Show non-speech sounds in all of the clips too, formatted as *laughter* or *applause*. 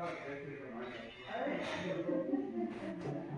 Thank you. *laughs*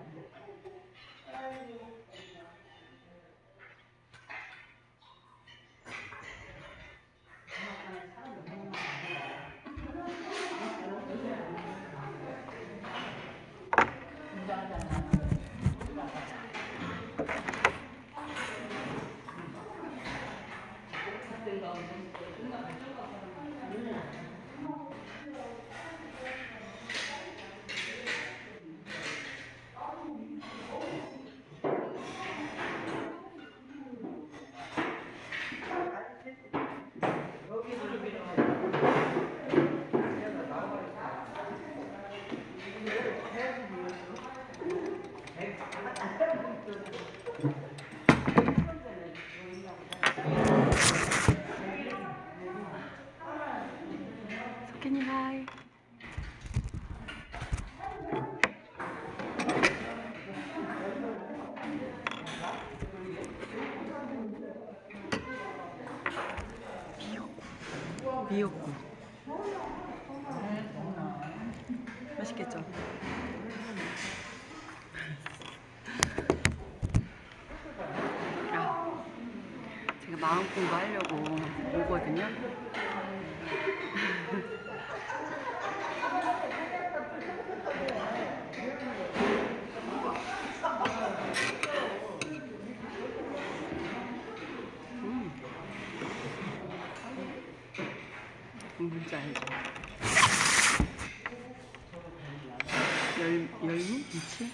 뭔지 알죠? 열, 열무? 무치?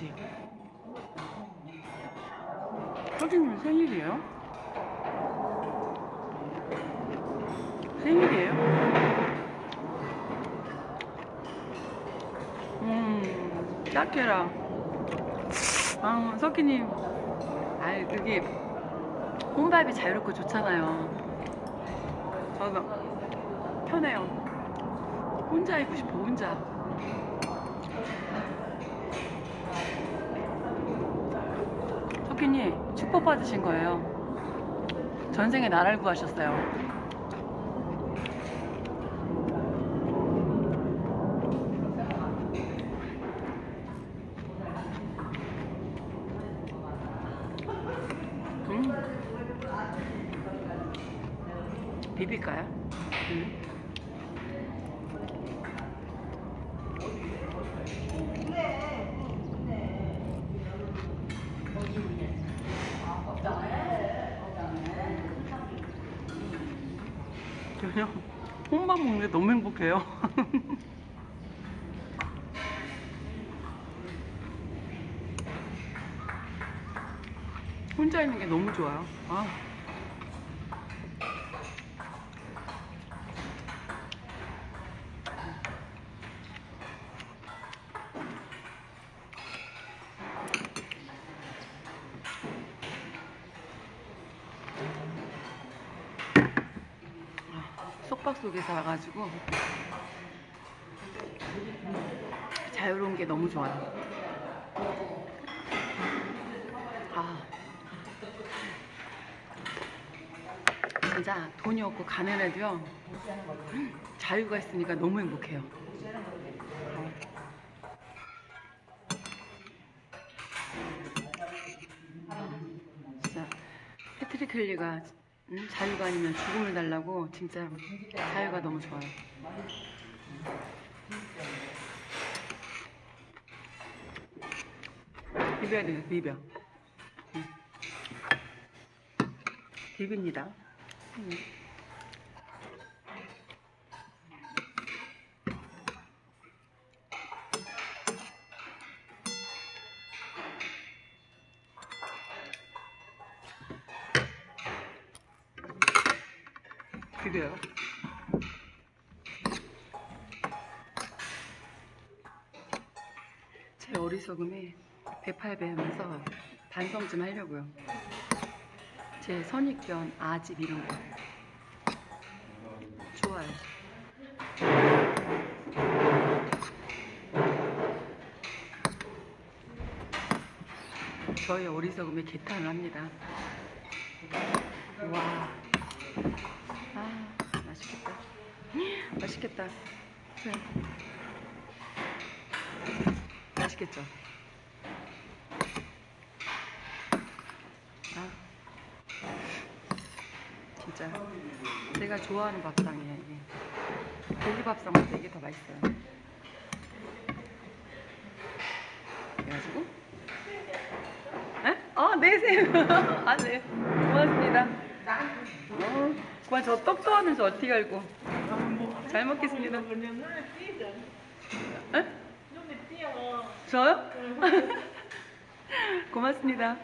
찐김치. 서진님 생일이에요? 생일이에요? 음, 짝해라. 아, 석희님. 아이, 그게, 혼밥이 자유롭고 좋잖아요. 저는 편해요. 혼자 있고 싶어, 혼자. 축복 받으신 거예요. 전생에 나를 구하셨어요. 음. 비빌까요? 음. 전혀 혼밥 먹는데 너무 행복해요. 혼자 있는 게 너무 좋아요. 아. 속박 속에서 와가지고 자유로운 게 너무 좋아요. 아, 진짜 돈이 없고 가난해도요 자유가 있으니까 너무 행복해요. 진짜 패트릭 헬리가 음, 자유가 아니면 죽음을 달라고 진짜 자유가 너무 좋아요. 비벼야 돼요, 비벼. 음. 비빕니다. 음. 108배 하면서 반성 좀 하려고요. 제 선입견, 아집 이런 거. 좋아요. 저의 어리석음에 개탄을 합니다. 와. 아, 맛있겠다. 맛있겠다. 네. 맛있겠죠? 아, 진짜 제가 좋아하는 밥상이에요. 이게. 고기 밥상보다 이게 더 맛있어요. 그래가지고, 에? 아, 내세요. *laughs* 아, 네. 고맙습니다. 어, 그만 저 떡도 하면서 어떻게 알고. 잘 먹겠습니다. 에? 저요? *laughs* 고맙습니다.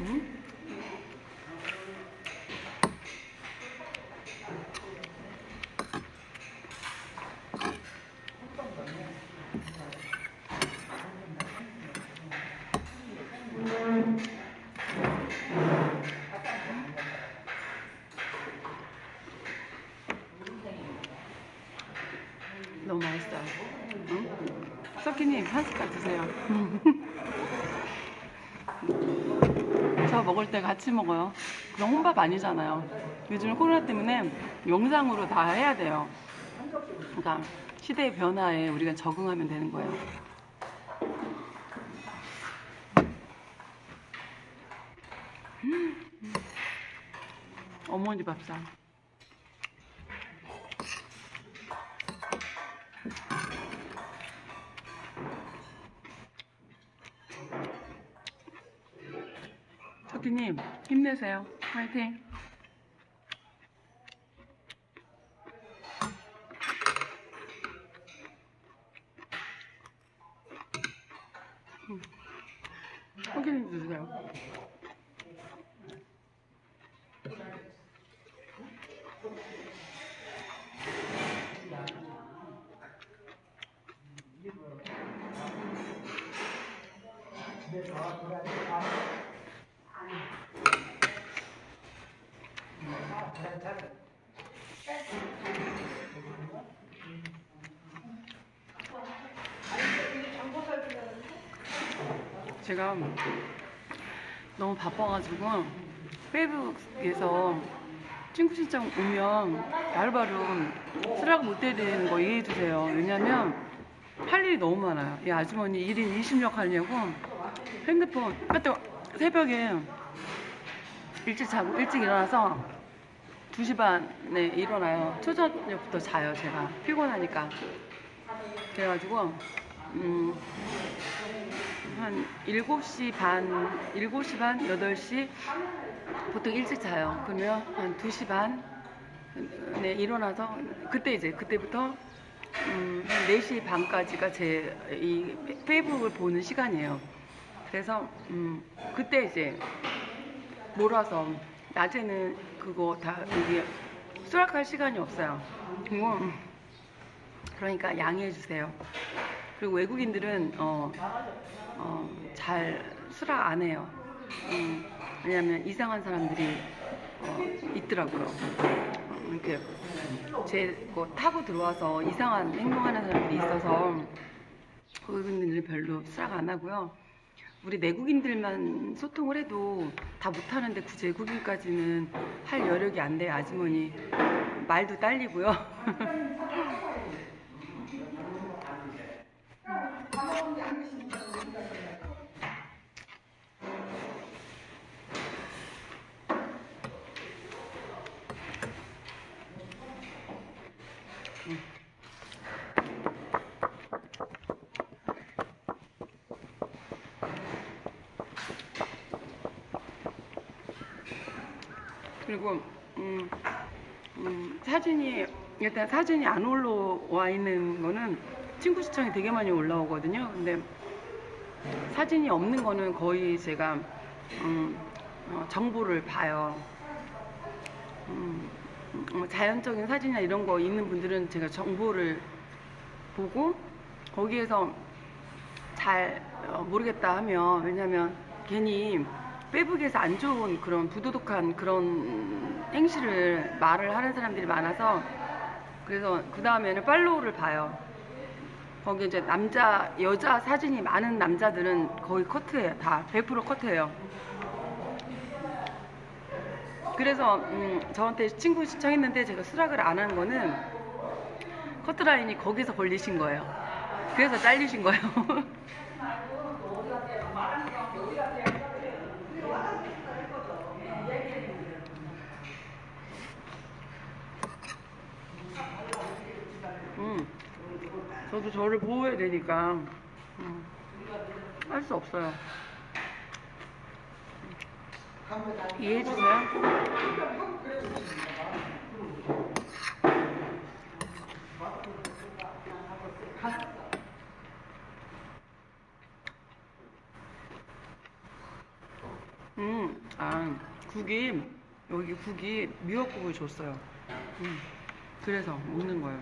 음? 너무 맛있어요. 응? 석기님 한 숟갈 드세요. *laughs* 저 먹을 때 같이 먹어요. 그럼 혼밥 아니잖아요. 요즘 코로나 때문에 영상으로 다 해야 돼요. 그러니까 시대의 변화에 우리가 적응하면 되는 거예요. 음. 어머니 밥상. 님 힘내세요. 화이팅. 음. 석기님 드세요. 제가 너무 바빠가지고 페이북에서 친구 신청 오면 바로바로 쓰라고 못 때리는 거 이해해 주세요. 왜냐면 할 일이 너무 많아요. 이 아주머니 1인 20역 하려고 핸드폰 또 새벽에 일찍 자고 일찍 일어나서 2시 반에 일어나요. 초저녁부터 자요, 제가. 피곤하니까. 그래가지고, 음, 한 7시 반, 7시 반, 8시 보통 일찍 자요. 그러면 한 2시 반, 네, 일어나서, 그때 이제, 그때부터 음, 한 4시 반까지가 제 이 페이북을 보는 시간이에요. 그래서, 음, 그때 이제 몰아서, 낮에는 그거 다, 이게 수락할 시간이 없어요. 그리고, 그러니까 양해해 주세요. 그리고 외국인들은 어, 어, 잘 수락 안 해요. 음, 왜냐하면 이상한 사람들이 어, 있더라고요. 어, 이렇게 제거 타고 들어와서 이상한 행동하는 사람들이 있어서 외국인들은 별로 수락 안 하고요. 우리 내국인들만 소통을 해도 다 못하는데 굳이 외국인까지는 할 여력이 안 돼요, 아주머니. 말도 딸리고요. *laughs* 그리고 음, 음, 사진이 일단 사진이 안 올라와 있는 거는 친구 시청이 되게 많이 올라오거든요. 근데 사진이 없는 거는 거의 제가 음, 어, 정보를 봐요. 음, 음, 자연적인 사진이나 이런 거 있는 분들은 제가 정보를 보고 거기에서 잘 어, 모르겠다 하면 왜냐면 괜히 페북에서 안 좋은 그런 부도덕한 그런 행실을 말을 하는 사람들이 많아서 그래서 그 다음에는 팔로우를 봐요. 거기 이제 남자 여자 사진이 많은 남자들은 거의 커트해요. 다 100% 커트해요. 그래서 음, 저한테 친구 신청했는데 제가 수락을 안 한 거는 커트라인이 거기서 걸리신 거예요. 그래서 잘리신 거예요. 저도 저를 보호해야 되니까 음, 할수 없어요. 이해해 주세요. 음, 아, 국이 여기 국이 미역국을 줬어요. 음, 그래서 먹는 거예요.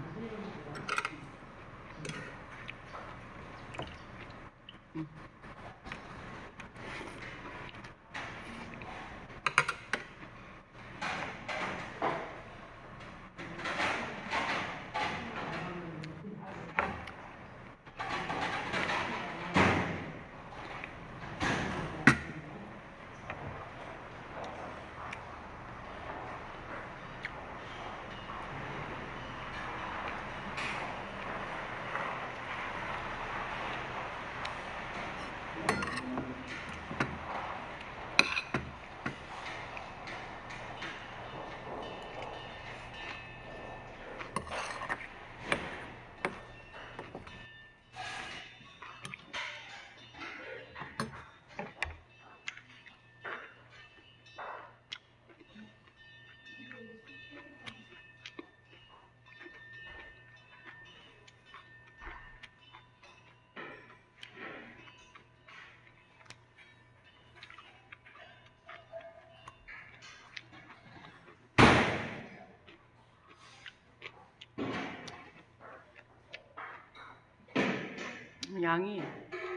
양이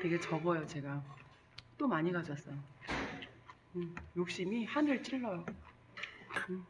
되게 적어요, 제가. 또 많이 가져왔어요. 음, 욕심이 하늘 찔러요. 음.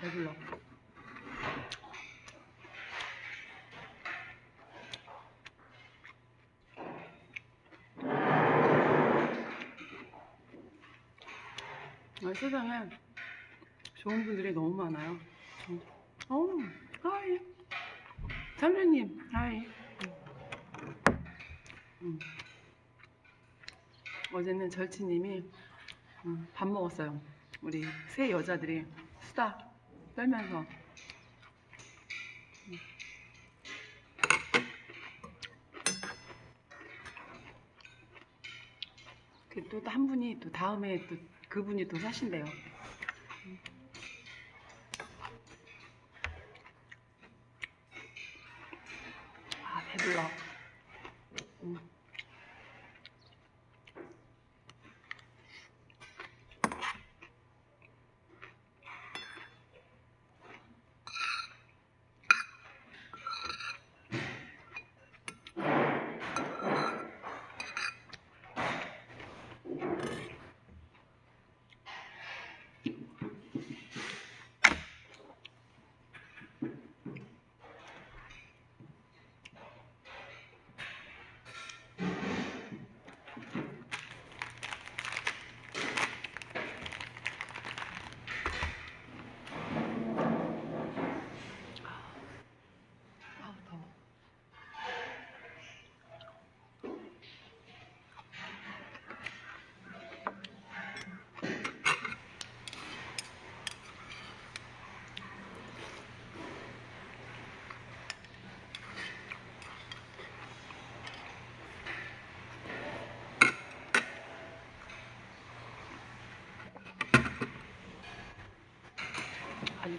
배불러. 아, 세상에 좋은 분들이 너무 많아요. 음. 어우, 하이. 삼촌님, 하이. 음. 어제는 절치님이 음, 밥 먹었어요. 우리 세 여자들이 수다 떨면서 그또한 분이 또 다음에 또 그분이 또 사신대요. 아 배불러.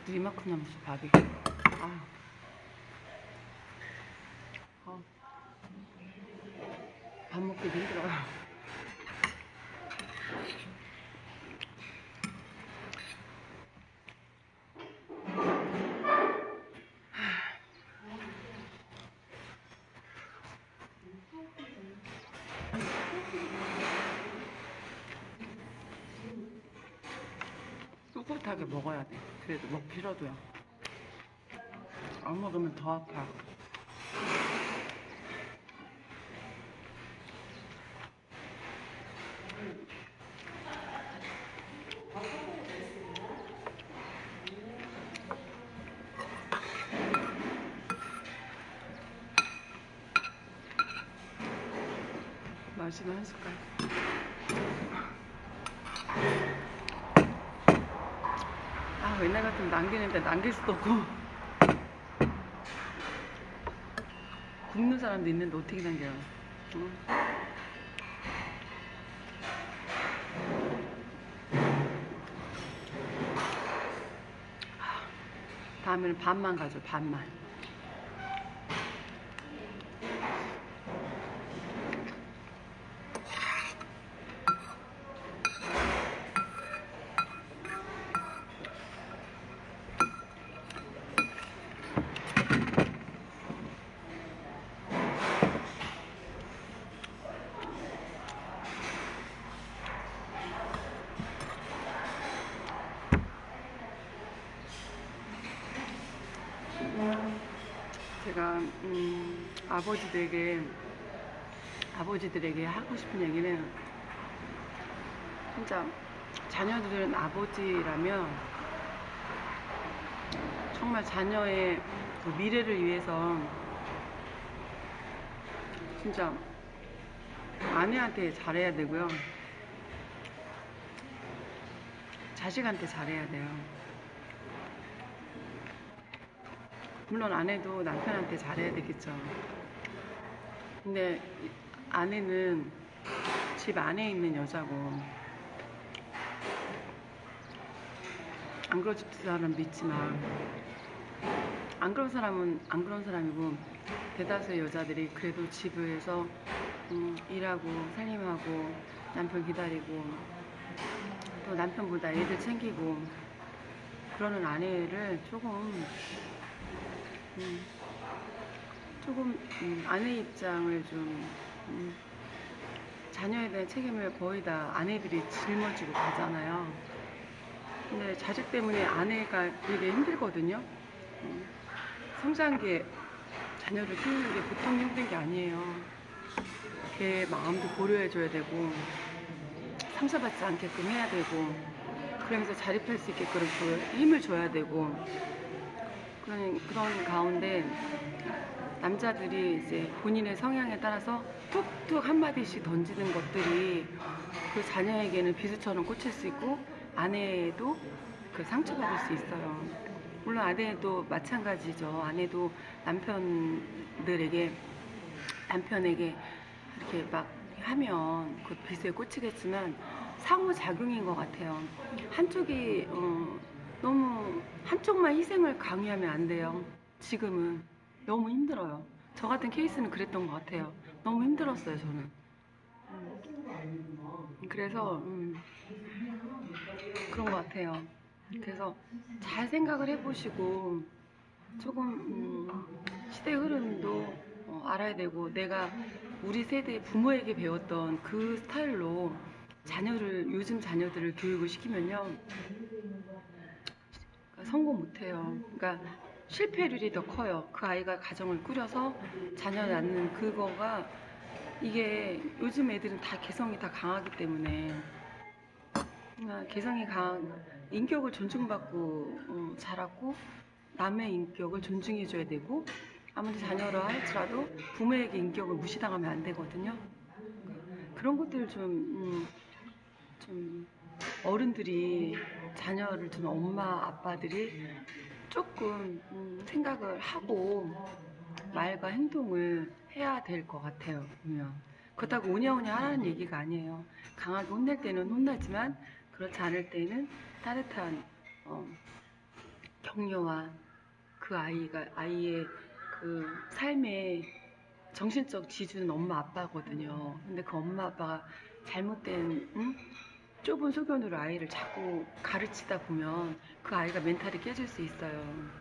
아직도 이만큼 남았어 밥이. 아. 아. 밥 먹기 힘들어요. 꿋꿋하게 먹어야 돼. 그래도 먹기 싫어도요. 안 먹으면 더 아파. 마시면 한 숟갈. 아, 옛날 남기는데 남길 수도 없고. 굶는 사람도 있는데 어떻게 남겨요? 다음에는 반만 가져, 반만. 아버지들에게 아버지들에게 하고 싶은 얘기는 진짜 자녀들은 아버지라면 정말 자녀의 그 미래를 위해서 진짜 아내한테 잘해야 되고요. 자식한테 잘해야 돼요. 물론 아내도 남편한테 잘해야 되겠죠. 근데 이- 아내는 집 안에 있는 여자고. 안 그럴 사람 믿지만 안 그런 사람은 안 그런 사람이고 대다수의 여자들이 그래도 집에서 음, 일하고 살림하고 남편 기다리고 또 남편보다 애들 챙기고 그러는 아내를 조금 음, 조금 음, 아내 입장을 좀 음, 자녀에 대한 책임을 거의 다 아내들이 짊어지고 가잖아요. 근데 자식 때문에 아내가 되게 힘들거든요. 음, 성장기에 자녀를 키우는 게 보통 힘든 게 아니에요. 걔 마음도 고려해줘야 되고 상처받지 않게끔 해야 되고 그러면서 자립할 수 있게끔 그 힘을 줘야 되고 그런, 그런 가운데 남자들이 이제 본인의 성향에 따라서 툭툭 한마디씩 던지는 것들이 그 자녀에게는 비수처럼 꽂힐 수 있고 아내도 그 상처받을 수 있어요. 물론 아내도 마찬가지죠. 아내도 남편들에게 남편에게 이렇게 막 하면 그 빚에 꽂히겠지만 상호작용인 것 같아요. 한쪽이 어, 너무 한쪽만 희생을 강요하면 안 돼요. 지금은 너무 힘들어요. 저 같은 케이스는 그랬던 것 같아요. 너무 힘들었어요, 저는. 음, 그래서 음, 그런 것 같아요. 그래서 잘 생각을 해보시고 조금 음, 시대 흐름도 어, 알아야 되고 내가 우리 세대 부모에게 배웠던 그 스타일로 자녀를 요즘 자녀들을 교육을 시키면요 성공 못해요. 그러니까 실패율이 더 커요. 그 아이가 가정을 꾸려서 자녀 낳는 그거가 이게 요즘 애들은 다 개성이 다 강하기 때문에 그러니까 개성이 강한 인격을 존중받고 어, 자랐고 남의 인격을 존중해줘야 되고 아무리 자녀라 할지라도 부모에게 인격을 무시당하면 안 되거든요. 그런 것들 좀, 음, 좀 어른들이 자녀를 두는 엄마 아빠들이 조금 음, 생각을 하고 말과 행동을 해야 될 것 같아요 보면 그렇다고 오냐오냐 하라는 얘기가 아니에요 강하게 혼낼 때는 혼나지만 그렇지 않을 때는 따뜻한 어, 격려와 그 아이가 아이의 그 삶의 정신적 지주는 엄마 아빠거든요. 근데 그 엄마 아빠가 잘못된 응? 좁은 소견으로 아이를 자꾸 가르치다 보면 그 아이가 멘탈이 깨질 수 있어요.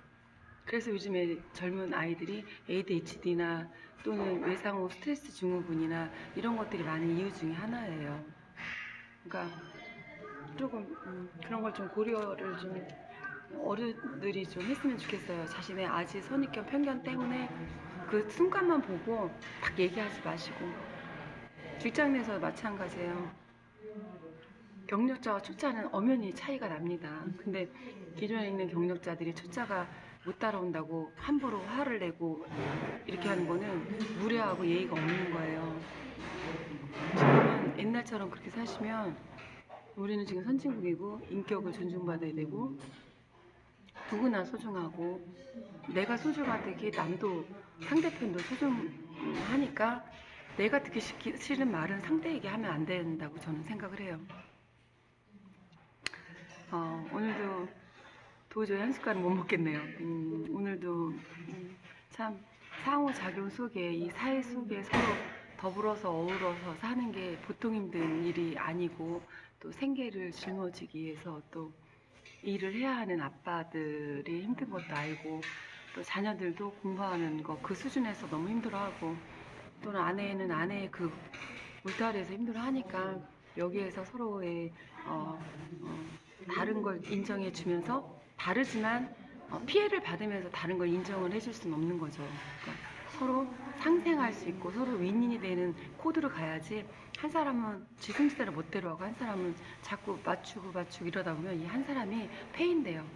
그래서 요즘에 젊은 아이들이 ADHD나 또는 외상후 스트레스 증후군이나 이런 것들이 많은 이유 중에 하나예요. 그러니까 조금 음, 그런 걸 좀 고려를 좀 어른들이 좀 했으면 좋겠어요. 자신의 아지 선입견 편견 때문에 그 순간만 보고 딱 얘기하지 마시고 직장 내에서 마찬가지예요. 경력자와 초짜는 엄연히 차이가 납니다. 근데 기존에 있는 경력자들이 초짜가 못 따라온다고 함부로 화를 내고 이렇게 하는 거는 무례하고 예의가 없는 거예요. 지금은 옛날처럼 그렇게 사시면 우리는 지금 선진국이고 인격을 존중받아야 되고 누구나 소중하고 내가 소중하듯이 남도 상대편도 소중하니까 내가 듣기 싫은 말은 상대에게 하면 안 된다고 저는 생각을 해요. 어, 오늘도 도저히 한 숟갈은 못 먹겠네요. 음, 오늘도 음, 참 상호작용 속에 이 사회 속에 서로 더불어서 어우러서 사는 게 보통 힘든 일이 아니고 또 생계를 짊어지기 위해서 또 일을 해야 하는 아빠들이 힘든 것도 알고 또 자녀들도 공부하는 거 그 수준에서 너무 힘들어하고 또는 아내는 아내의 그 울타리에서 힘들어하니까 여기에서 서로의 어, 어, 다른 걸 인정해 주면서 다르지만 어, 피해를 받으면서 다른 걸 인정을 해줄 수는 없는 거죠. 그러니까 서로 상생할 수 있고 서로 윈윈이 되는 코드로 가야지 한 사람은 지승지대를 못 데려가고 한 사람은 자꾸 맞추고 맞추고 이러다 보면 이 한 사람이 패인돼요.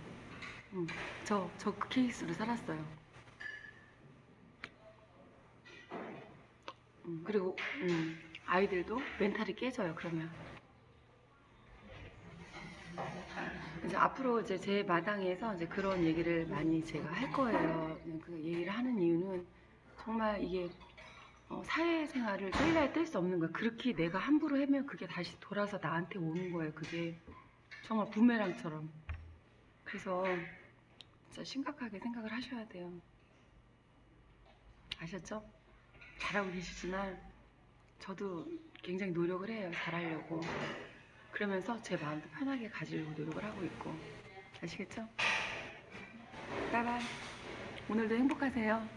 음, 저, 저 그 케이스로 살았어요. 음, 그리고 음, 아이들도 멘탈이 깨져요. 그러면 이제 앞으로 이제 제 마당에서 이제 그런 얘기를 많이 제가 할 거예요. 그 얘기를 하는 이유는 정말 이게 어, 사회생활을 뗄래야 뗄 수 없는 거예요. 그렇게 내가 함부로 하면 그게 다시 돌아서 나한테 오는 거예요. 그게 정말 부메랑처럼. 그래서 진짜 심각하게 생각을 하셔야 돼요. 아셨죠? 잘하고 계시지만 저도 굉장히 노력을 해요. 잘하려고. 그러면서 제 마음도 편하게 가지려고 노력을 하고 있고. 아시겠죠? 바이바이. 오늘도 행복하세요.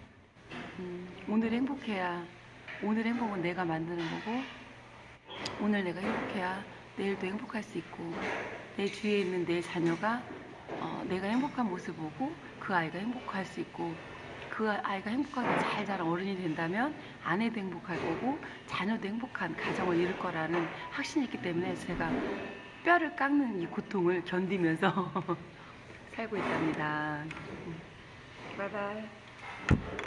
음, 오늘 행복해야 오늘 행복은 내가 만드는 거고 오늘 내가 행복해야 내일도 행복할 수 있고 내 주위에 있는 내 자녀가 어, 내가 행복한 모습 보고 그 아이가 행복할 수 있고 그 아이가 행복하게 잘 자란 어른이 된다면 아내도 행복할 거고 자녀도 행복한 가정을 이룰 거라는 확신이 있기 때문에 제가 뼈를 깎는 이 고통을 견디면서 *laughs* 살고 있답니다. 바이바이.